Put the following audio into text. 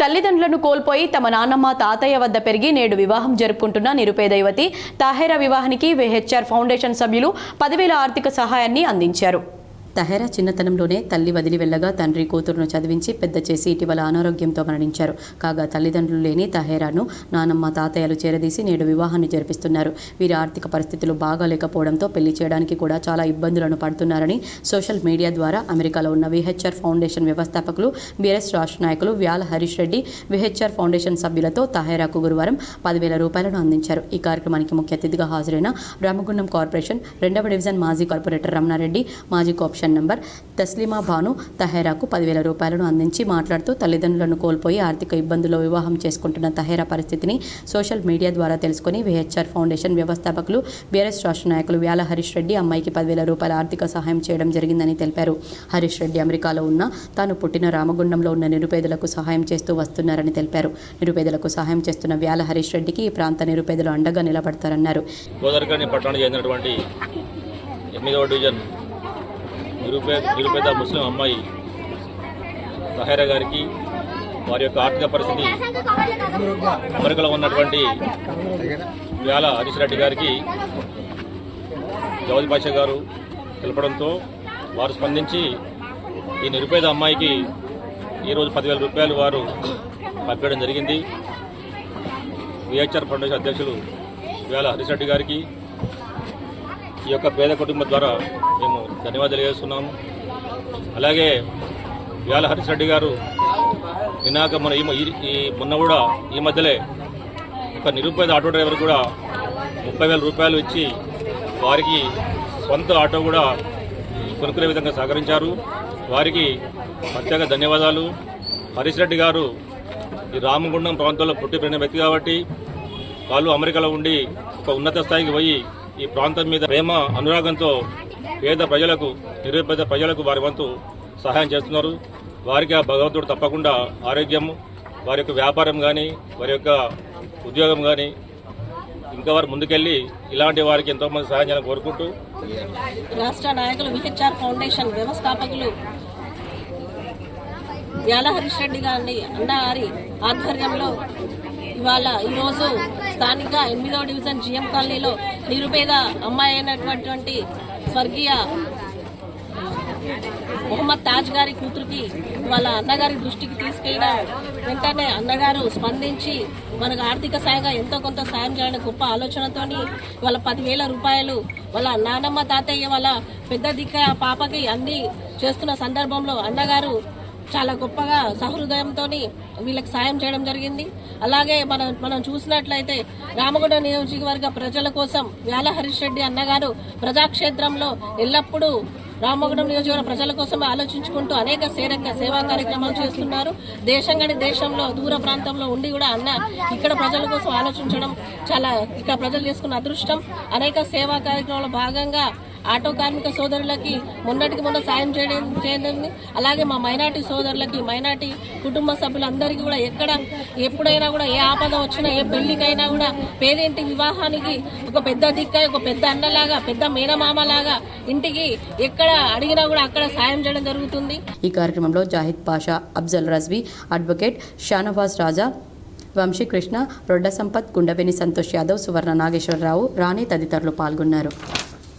తల్లిదండ్రులను కోల్పోయి తమ నాన్నమ్మ తాతయ్య వద్ద పెరిగి నేడు వివాహం జరుపుకుంటున్న నిరుపేద యువతి. తాహేరా వివాహానికి విహెచ్ఆర్ ఫౌండేషన్ సభ్యులు పదివేల ఆర్థిక సహాయాన్ని అందించారు. తహెరా చిన్నతనంలోనే తల్లి వదిలి వెళ్ళగా తండ్రి కూతురును చదివించి పెద్ద చేసి ఇటీవల అనారోగ్యంతో మరణించారు. కాగా తల్లిదండ్రులు లేని తహేరాను నానమ్మ తాతయ్యలు చేరదీసి నేడు వివాహాన్ని జరిపిస్తున్నారు. వీరి ఆర్థిక పరిస్థితులు బాగాలేకపోవడంతో పెళ్ళి చేయడానికి కూడా చాలా ఇబ్బందులను పడుతున్నారని సోషల్ మీడియా ద్వారా అమెరికాలో ఉన్న విహెచ్ఆర్ ఫౌండేషన్ వ్యవస్థాపకులు బీఆర్ఎస్ రాష్ట్ర నాయకులు వ్యాల హరీష్ రెడ్డి విహెచ్ఆర్ ఫౌండేషన్ సభ్యులతో తహేరాకు గురువారం పదివేల రూపాయలను అందించారు. ఈ కార్యక్రమానికి ముఖ్య అతిథిగా హాజరైన రామగుండం కార్పొరేషన్ రెండవ డివిజన్ మాజీ కార్పొరేటర్ రమణారెడ్డి మాజీ కమిషన్ నంబర్ తస్లిమా భాను తహేరాకు పదివేల రూపాయలను అందించి మాట్లాడుతూ తల్లిదండ్రులను కోల్పోయి ఆర్థిక ఇబ్బందుల్లో వివాహం చేసుకుంటున్న తహేరా పరిస్థితిని సోషల్ మీడియా ద్వారా తెలుసుకుని విహెచ్ఆర్ ఫౌండేషన్ వ్యవస్థాపకులు బీఆర్ఎస్ రాష్ట్ర నాయకులు వ్యాల హరీష్ రెడ్డి అమ్మాయికి పదివేల రూపాయల ఆర్థిక సహాయం చేయడం జరిగిందని తెలిపారు. హరీష్ రెడ్డి అమెరికాలో ఉన్న తాను పుట్టిన రామగుండంలో ఉన్న నిరుపేదలకు సహాయం చేస్తూ వస్తున్నారని తెలిపారు. నిరుపేదలకు సహాయం చేస్తున్న వ్యాల హరీష్ రెడ్డికి ఈ ప్రాంత నిరుపేదలు అండగా నిలబడతారన్నారు. ఎనిమిదవ డివిజన్ నిరుపేద నిరుపేద ముస్లిం అమ్మాయి సహైరా గారికి వారి యొక్క ఆర్థిక పరిస్థితి అమెరికలో ఉన్నటువంటి వ్యాల హరీష్ రెడ్డి గారికి జవది పాషా గారు తెలపడంతో వారు స్పందించి ఈ నిరుపేద అమ్మాయికి ఈరోజు పదివేల రూపాయలు వారు పంపించడం జరిగింది. విహెచ్ఆర్ ఫౌండేషన్ అధ్యక్షులు వేల హరీష్ రెడ్డి గారికి ఈ యొక్క పేద కుటుంబం ద్వారా మేము ధన్యవాదాలు తెలియజేస్తున్నాము అలాగే వేల హరీష్ రెడ్డి గారు నిన్నాక మన ఈ ఈ మొన్న కూడా ఈ మధ్యలే ఒక నిరుపేద ఆటో డ్రైవర్ కూడా ముప్పై వేల రూపాయలు ఇచ్చి వారికి సొంత ఆటో కూడా కొనుక్కునే విధంగా సహకరించారు. వారికి ప్రత్యేక ధన్యవాదాలు. హరీష్ రెడ్డి గారు ఈ రామగుండం ప్రాంతంలో పుట్టి పెరిగిన వ్యక్తి కాబట్టి వాళ్ళు అమెరికాలో ఉండి ఒక ఉన్నత స్థాయికి పోయి ఈ ప్రాంతం మీద ప్రేమ అనురాగంతో పేద ప్రజలకు నిరుపేద ప్రజలకు వారి వంతు సహాయం చేస్తున్నారు. వారికి ఆ భగవంతుడు తప్పకుండా ఆరోగ్యం వారి యొక్క వ్యాపారం కానీ వారి యొక్క ఉద్యోగం కానీ ఇంకా వారు ముందుకెళ్ళి ఇలాంటి వారికి ఎంతోమంది సహాయం చేయాలని కోరుకుంటూ రాష్ట్ర నాయకులు విహెచ్ఆర్ ఫౌండేషన్ వ్యవస్థాపకులు యాల రెడ్డి గారిని అన్న గారి ఆధ్వర్యంలో ఇవాళ ఈరోజు స్థానిక ఎనిమిదవ డివిజన్ జిఎం కాలనీలో నిరుపేద అమ్మాయి అయినటువంటి స్వర్గీయ మొహమ్మద్ తాజ్ గారి కూతురికి వాళ్ళ అన్నగారి దృష్టికి తీసుకెళ్ళిన వెంటనే అన్నగారు స్పందించి మనకు ఆర్థిక సాయంగా ఎంతో కొంత సాయం చేయాలని గొప్ప ఆలోచనతో వాళ్ళ పదివేల రూపాయలు వాళ్ళ నానమ్మ తాతయ్య వాళ్ళ పెద్ద దిక్క పాపకి అన్ని చేస్తున్న సందర్భంలో అన్నగారు చాలా గొప్పగా సహృదయంతో వీళ్ళకి సాయం చేయడం జరిగింది. అలాగే మనం మనం చూసినట్లయితే రామగుండ నియోజకవర్గ ప్రజల కోసం వ్యాల హరీష్ రెడ్డి అన్నగారు ప్రజాక్షేత్రంలో ఎల్లప్పుడూ రామగుండం నియోజకవర్గ ప్రజల కోసం ఆలోచించుకుంటూ అనేక సేరక సేవా కార్యక్రమాలు చేస్తున్నారు. దేశం కానీ దేశంలో దూర ప్రాంతంలో ఉండి కూడా అన్న ఇక్కడ ప్రజల కోసం ఆలోచించడం చాలా ఇక్కడ ప్రజలు చేసుకున్న అదృష్టం. అనేక సేవా కార్యక్రమాల భాగంగా ఆటో కార్మిక సోదరులకి మొన్నటికి మొన్న సాయం చేయడం చేయండి అలాగే మా మైనార్టీ సోదరులకి మైనార్టీ కుటుంబ సభ్యులందరికీ కూడా ఎక్కడ ఎప్పుడైనా కూడా ఏ ఆపద వచ్చినా ఏ పెళ్ళికైనా కూడా పేదింటి వివాహానికి ఒక పెద్ద దిక్క ఒక పెద్ద అన్నలాగా పెద్ద మేనమామలాగా ఇంటికి ఎక్కడ అడిగినా కూడా అక్కడ సాయం చేయడం జరుగుతుంది. ఈ కార్యక్రమంలో జాహిద్ పాషా అఫ్జల్ రజ్వీ అడ్వకేట్ షానవాజ్ రాజా వంశీకృష్ణ రొడ్డ సంపత్ గుండవేని సంతోష్ యాదవ్ సువర్ణ నాగేశ్వరరావు రాణి తదితరులు పాల్గొన్నారు.